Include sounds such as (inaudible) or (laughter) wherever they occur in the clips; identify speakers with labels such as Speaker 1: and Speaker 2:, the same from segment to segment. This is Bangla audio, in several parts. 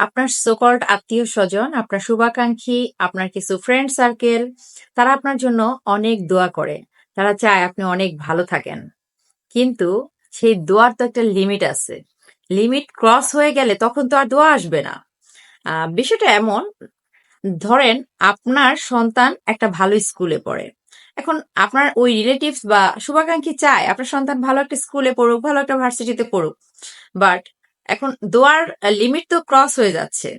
Speaker 1: আপনার সোকল্ড আত্মীয় স্বজন, আপনার শুভাকাঙ্ক্ষী, আপনার কিছু ফ্রেন্ড সার্কেল তারা আপনার জন্য অনেক দোয়া করে। তারা চায় আপনি অনেক ভালো থাকেন। কিন্তু সেই দোয়ার তো একটা লিমিট আছে। লিমিট ক্রস হয়ে গেলে তখন তো আর দোয়া আসবে না। বিষয়টা এমন, ধরেন আপনার সন্তান একটা ভালো স্কুলে পড়ে। এখন আপনার ওই রিলেটিভস বা শুভাকাঙ্ক্ষী চায়, আপনার সন্তান ভালো একটা স্কুলে পড়ুক, ভালো একটা ভার্সিটিতে পড়ুক। বাট এখন দোয়ার লিমিট তো ক্রস হয়ে যাচ্ছে।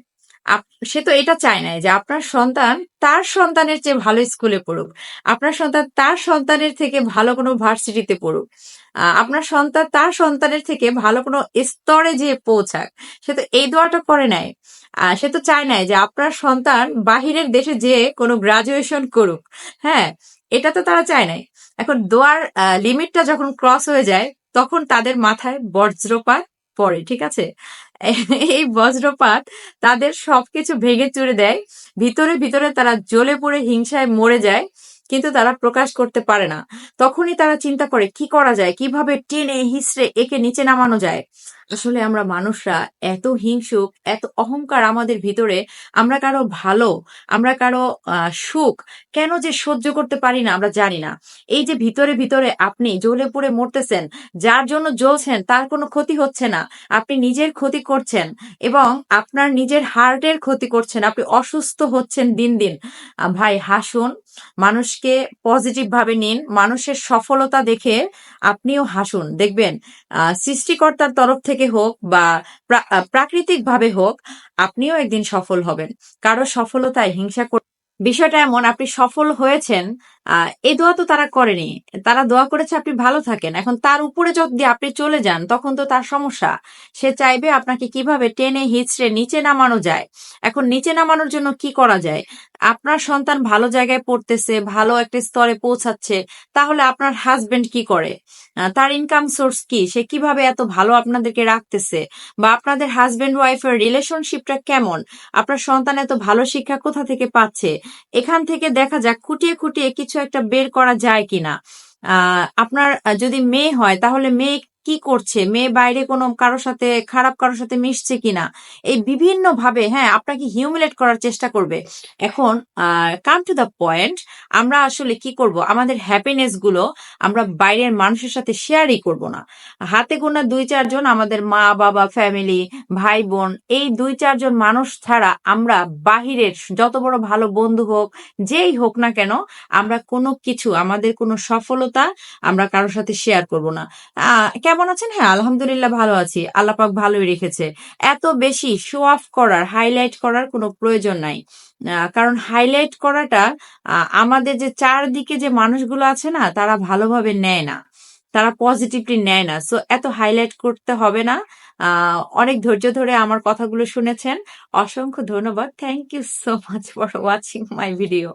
Speaker 1: সে তো এটা চায় না যে আপনার সন্তান তার সন্তানের চেয়ে ভালো স্কুলে পড়ুক। আপনার সন্তান তার সন্তানের থেকে ভালো কোনো ভার্সিটিতে পড়ুক। আপনার সন্তান তার সন্তানের থেকে ভালো কোনো স্তরে যে পৌঁছাক। সে তো এই দোয়াটা করে নাই। সে তো চায় নাই যে আপনার সন্তান বাহিরের দেশে যে কোনো গ্রাজুয়েশন করুক। হ্যাঁ এটা তো তারা চায় নাই। এখন দোয়ার লিমিটটা যখন ক্রস হয়ে যায়, তখন তাদের মাথায় বজ্রপাত পড়ে, ঠিক আছে? (laughs) এই বজ্রপাত তাদের সবকিছু ভেঙে চুরে দেয়। ভিতরে ভিতরে তারা জ্বলে পড়ে হিংসায় মরে যায়, কিন্তু তারা প্রকাশ করতে পারে না। তখনই তারা চিন্তা করে, কি করা যায়? কীভাবে টেনে হিসড়ে একে নিচে নামানো যায়? আসলে আমরা মানুষরা এত হিংসুক, এত অহংকার আমাদের ভিতরে, আমরা কারও ভালো, আমরা কারও সুখ কেন যে সহ্য করতে পারি না আমরা জানি না। এই যে ভিতরে ভিতরে আপনি জ্বলে পুড়ে মরতেছেন, যার জন্য জ্বলছেন তার কোনো ক্ষতি হচ্ছে না। আপনি নিজের ক্ষতি করছেন এবং আপনার নিজের হার্টের ক্ষতি করছেন, আপনি অসুস্থ হচ্ছেন দিন দিন। ভাই হাসুন, মানুষকে পজিটিভ ভাবে নিন, মানুষের সফলতা দেখে আপনিও হাসুন, দেখবেন সৃষ্টিকর্তার তরফ থেকে হোক বা প্রাকৃতিক ভাবে হোক, আপনিও একদিন সফল হবেন। কারও সফলতায় হিংসা বিষয়টা এমন, আপনি সফল হয়েছেন এই দোয়া তো তারা করেনি। তারা দোয়া করেছে আপনি ভালো থাকেন। এখন তার উপরে যদি আপনি চলে যান তখন তো তার সমস্যা। সে চাইবে আপনাকে কীভাবে টেনে হিচড়ে নিচে নামানো যায়। এখন নিচে নামানোর জন্য কি করা যায়? আপনার সন্তান ভালো জায়গায় পড়তেছে ভালো একটা স্তরে পৌঁছাচ্ছে তাহলে আপনার হাজবেন্ড কি করে? আহ, তার ইনকাম সোর্স কি? সে কীভাবে এত ভালো আপনাদেরকে রাখতেছে? বা আপনাদের হাজবেন্ড ওয়াইফের রিলেশনশিপটা কেমন? আপনার সন্তান এত ভালো শিক্ষা কোথা থেকে পাচ্ছে? এখান থেকে দেখা যাক খুঁটিয়ে খুঁটিয়ে কিছু একটা বের করা যায় কিনা? আপনার যদি মেয়ে হয় তাহলে মেয়ে কি করছে? মেয়ে বাইরে কোনো কারোর সাথে, খারাপ কারোর সাথে মিশছে কিনা? এই বিভিন্ন ভাবে হ্যাঁ আপনাকে হিউমিলেট করার চেষ্টা করবে। এখন কাম টু দ্য পয়েন্ট আমরা আসলে কি করব? আমাদের হ্যাপিনেসগুলো আমরা বাইরের মানুষের সাথে শেয়ারই করব না। হাতে গোনা দুই চারজন আমাদের মা, বাবা ফ্যামিলি ভাই, বোন, এই দুই চারজন মানুষ ছাড়া আমরা বাহিরের যত বড় ভালো বন্ধু হোক, যেই হোক না কেন, আমরা কোনো কিছু, আমাদের কোনো সফলতা আমরা কারোর সাথে শেয়ার করব না। কেমন আছেন? হ্যাঁ আলহামদুলিল্লাহ ভালো আছি। আল্লাহ পাক ভালোই রেখেছে। এত বেশি শো অফ করার হাইলাইট করার কোনো প্রয়োজন নাই। কারণ হাইলাইট করাটা আমাদের যে চারদিকে যে মানুষগুলো আছে না, তারা ভালোভাবে নেয় না। তারা পজিটিভলি নেয় না। সো এত হাইলাইট করতে হবে না। অনেক ধৈর্য ধরে আমার কথাগুলো শুনেছেন। অসংখ্য ধন্যবাদ। Thank you so much for watching my video